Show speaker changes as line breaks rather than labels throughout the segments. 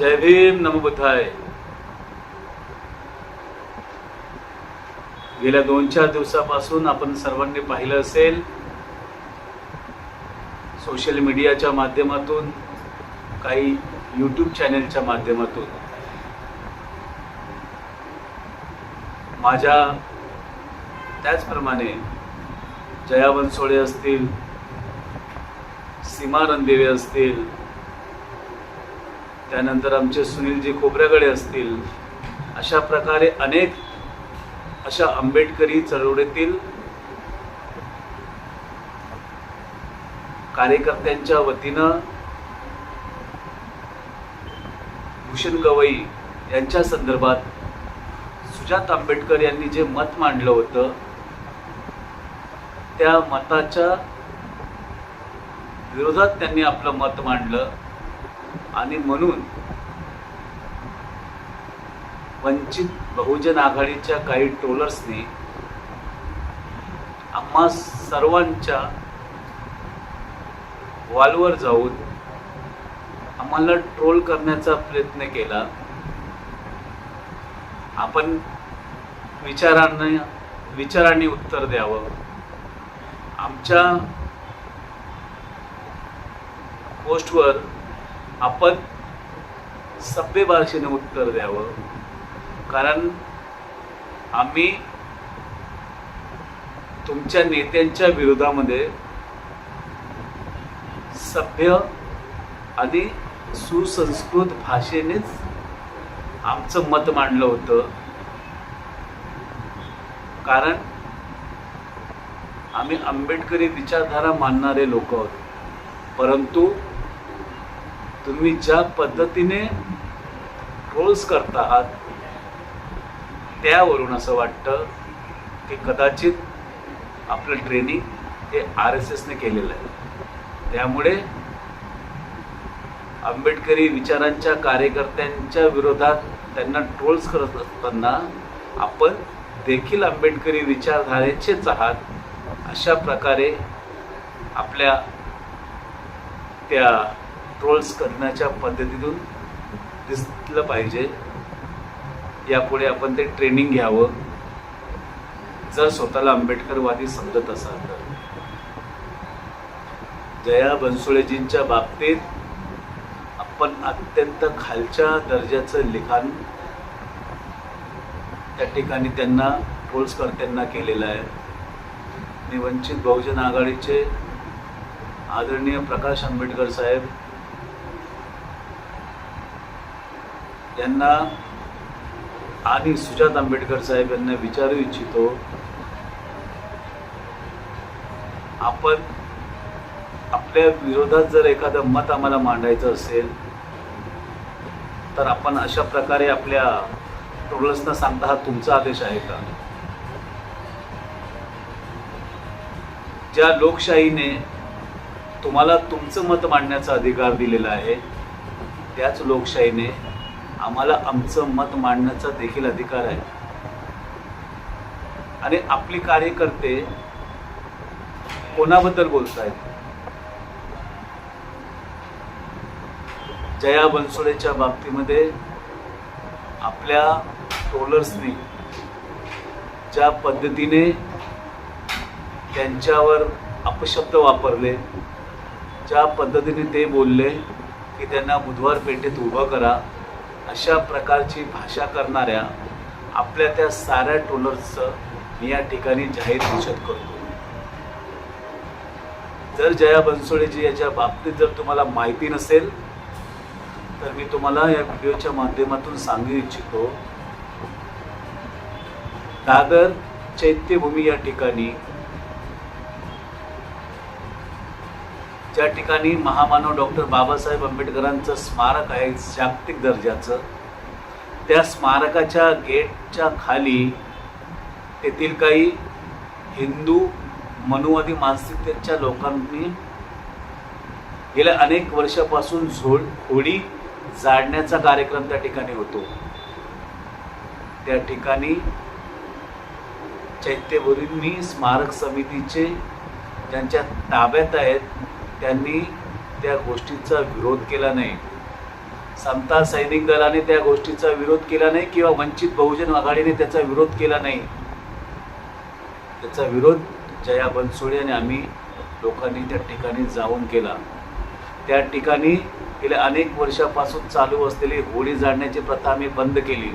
जय भीम नमबुद्धाय गेल्या दोन चार दिवसापासून आपण सर्वांनी पाहिलं असेल सोशल मीडियाच्या माध्यमातून काही यूट्यूब चॅनेलच्या माध्यमातून. माझ्या त्याचप्रमाणे जया बनसोडे असतील सीमा रणदेवे असतील त्यानंतर आमचे सुनीलजी खोबऱ्यागडे असतील अशा प्रकारे अनेक अशा आंबेडकरी चळवळीतील कार्यकर्त्यांच्या वतीनं भूषण गवई यांच्या संदर्भात सुजात आंबेडकर यांनी जे मत मांडलं होतं त्या मताच्या विरोधात त्यांनी आपलं मत मांडलं. आणि म्हणून वंचित बहुजन आघाडीच्या काही ट्रोलर्सनी आम्हा सर्वांच्या वॉलवर जाऊन आम्हाला ट्रोल करण्याचा प्रयत्न केला. आपण विचारांना विचारांनी उत्तर द्यावं. आमच्या पोस्टवर आपण सभ्य भाषेने उत्तर द्यावं. कारण आम्ही तुमच्या नेत्यांच्या विरोधामध्ये सभ्य आणि सुसंस्कृत भाषेनेच आमचं मत मांडलं होतं. कारण आम्ही आंबेडकरी विचारधारा मानणारे लोक आहोत. परंतु तुम्ही ज्या पद्धतीने ट्रोल्स करता आहात त्यावरून असं वाटतं की कदाचित आपलं ट्रेनिंग हे आर एस एसने केलेलं आहे. त्यामुळे आंबेडकरी विचारांच्या कार्यकर्त्यांच्या विरोधात त्यांना ट्रोल्स करत असताना आपण देखील आंबेडकरी विचारधारेचेच आहात अशा प्रकारे आपल्या त्या ट्रोल्स करण्याच्या पद्धतीतून दिसलं पाहिजे. यापुढे आपण ते ट्रेनिंग घ्यावं. जर स्वतःला आंबेडकरवादी समजत असाल तर. जया बनसुळेजींच्या बाबतीत आपण अत्यंत खालच्या दर्जाचं लिखाण त्या ठिकाणी त्यांना ट्रोल्सकर्त्यांना केलेलं आहे. आणि वंचित बहुजन आघाडीचे आदरणीय प्रकाश आंबेडकर साहेब यांना आणि सुजात आंबेडकर साहेब यांना विचारू इच्छितो आपण आपल्या विरोधात जर एखादं मत आम्हाला मांडायचं असेल तर आपण अशा प्रकारे आपल्या टोलसना सांगता हा तुमचा आदेश आहे का? ज्या लोकशाहीने तुम्हाला तुमचं मत मांडण्याचा अधिकार दिलेला आहे त्याच लोकशाहीने आम्हाला आमचं मत मांडण्याचा देखील अधिकार आहे. आणि आपली कार्यकर्ते कोणाबद्दल बोलतायत? जया बनसोडेच्या बाबतीमध्ये आपल्या ट्रोलर्सनी ज्या पद्धतीने त्यांच्यावर अपशब्द वापरले ज्या पद्धतीने ते बोलले की त्यांना बुधवार पेठेत उभं करा अशा प्रकारची भाषा करणाऱ्या आपल्या त्या साऱ्या टोलर्सचं मी या ठिकाणी जाहीर निषेध करतो. जर जया बनसोडेजी याच्या बाबतीत जर तुम्हाला माहिती नसेल तर मी तुम्हाला या व्हिडिओच्या माध्यमातून सांगू इच्छितो. दादर चैत्यभूमी या ठिकाणी ज्या ठिकाणी महामानव डॉक्टर बाबासाहेब आंबेडकरांचं स्मारक आहे जागतिक दर्जाचं त्या स्मारकाच्या गेटच्या खाली तेथील काही हिंदू मनुवादी मानसिकतेच्या लोकांनी गेल्या अनेक वर्षापासून झोड होडी जाळण्याचा कार्यक्रम त्या ठिकाणी होतो. त्या ठिकाणी चैत्यभूमी स्मारक समितीचे ज्यांच्या ताब्यात आहेत त्यांनी त्या गोष्टीचा विरोध केला नाही. समता सैनिक दलाने त्या गोष्टीचा विरोध केला नाही किंवा वंचित बहुजन आघाडीने त्याचा विरोध केला नाही. त्याचा विरोध जया बनसोडे आणि आम्ही लोकांनी त्या ठिकाणी जाऊन केला. त्या ठिकाणी गेल्या अनेक वर्षापासून चालू असलेली होळी जाळण्याची प्रथा आम्ही बंद केली.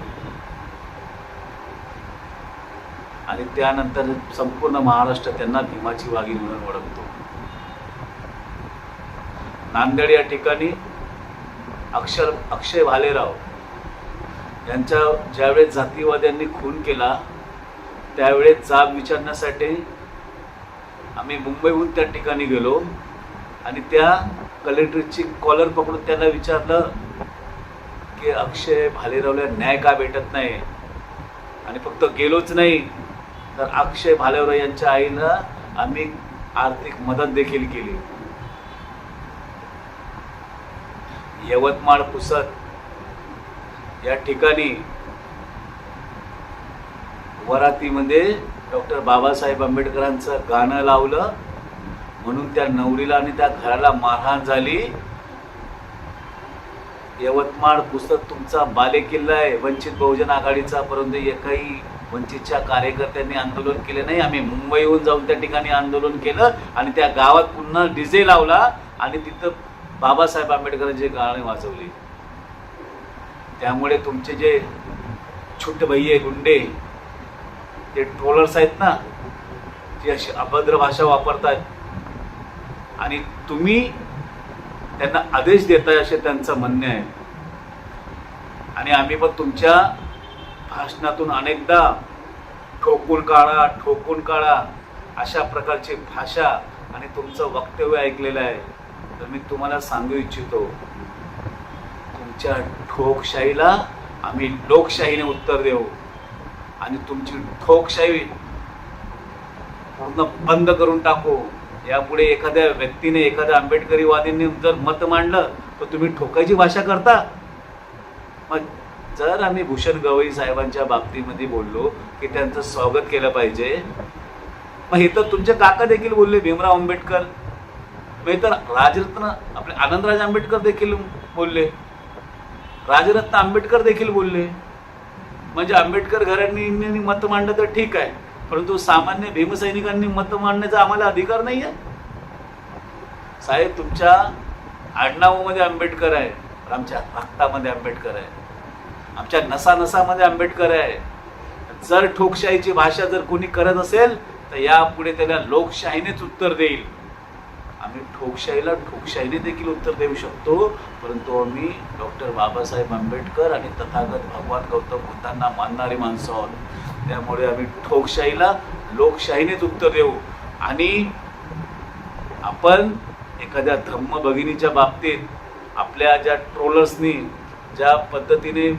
आणि त्यानंतर संपूर्ण महाराष्ट्र त्यांना भीमाची वाघीण म्हणून ओळखतो नांदेड या ठिकाणी अक्षर अक्षय भालेराव यांच्या ज्यावेळेस जातीवाद्यांनी खून केला त्यावेळेस जाब विचारण्यासाठी आम्ही मुंबईहून त्या ठिकाणी गेलो आणि त्या कलेक्टरची कॉलर पकडून त्यांना विचारलं की अक्षय भालेरावला न्याय का भेटत नाही? आणि फक्त गेलोच नाही. तर अक्षय भालेराव यांच्या आईला आम्ही आर्थिक मदत देखील केली. यवतमाळ पुसद. या ठिकाणी वरातीमध्ये डॉक्टर बाबासाहेब आंबेडकरांचं गाणं लावलं. म्हणून त्या नवरीला आणि त्या घराला मारहाण झाली. यवतमाळ पुस्तक तुमचा बालेकिल्ला आहे. वंचित बहुजन आघाडीचा परंतु एकही वंचितच्या कार्यकर्त्यांनी आंदोलन केले नाही. आम्ही मुंबईहून जाऊन त्या ठिकाणी आंदोलन केलं आणि त्या गावात पुन्हा डीजे लावला आणि तिथं बाबासाहेब आंबेडकरांची गाणी वाजवली. त्यामुळे तुमचे जे छुट भैये गुंडे ते ट्रोलर्स आहेत ना जे अशी अभद्र भाषा वापरतात आणि तुम्ही त्यांना आदेश देताय असे त्यांचं म्हणणे आहे. आणि आम्ही पण तुमच्या भाषणातून अनेकदा ठोकून काढा ठोकून काढा अशा प्रकारची भाषा आणि तुमचं वक्तव्य ऐकलेलं आहे. तर मी तुम्हाला सांगू इच्छितो तुमच्या ठोकशाहीला आम्ही लोकशाहीने उत्तर देऊ आणि तुमची ठोकशाही पूर्ण बंद करून टाकू. यापुढे एखाद्या व्यक्तीने एखाद्या आंबेडकरीवादींनी जर मत मांडलं तर तुम्ही ठोकायची भाषा करता. मग जर आम्ही भूषण गवई साहेबांच्या बाबतीमध्ये बोललो की त्यांचं स्वागत केलं पाहिजे मग हे तर तुमचे काका देखील बोलले भीमराव आंबेडकर. मग तर राजरत्न आपले आनंदराज आंबेडकर देखील बोलले. राजरत्न आंबेडकर देखील बोलले. म्हणजे आंबेडकर घराण्यांनी मत मांडलं तर ठीक आहे. परंतु सामान्य भीमसैनिकांनी मत मांडण्याचा आम्हाला अधिकार नाही आहे साहेब तुमच्या आडनावामध्ये आंबेडकर आहे. आमच्या रक्तामध्ये आंबेडकर आहे. आमच्या नसा नसामध्ये आंबेडकर आहे. जर ठोकशाहीची भाषा जर कोणी करत असेल तर यापुढे त्याला लोकशाहीनेच उत्तर देईल. ठोकशाहीला ठोकशाहीने देखील उत्तर देऊ शकतो. परंतु आम्ही डॉक्टर बाबासाहेब आंबेडकर आणि तथागत भगवान गौतम बुद्धांना मानणारी माणसं आहोत. त्यामुळे आम्ही ठोकशाहीला लोकशाहीनेच उत्तर देऊ. आणि आपण एखाद्या धम्म भगिनीच्या बाबतीत आपल्या ज्या ट्रोलर्सनी ज्या पद्धतीने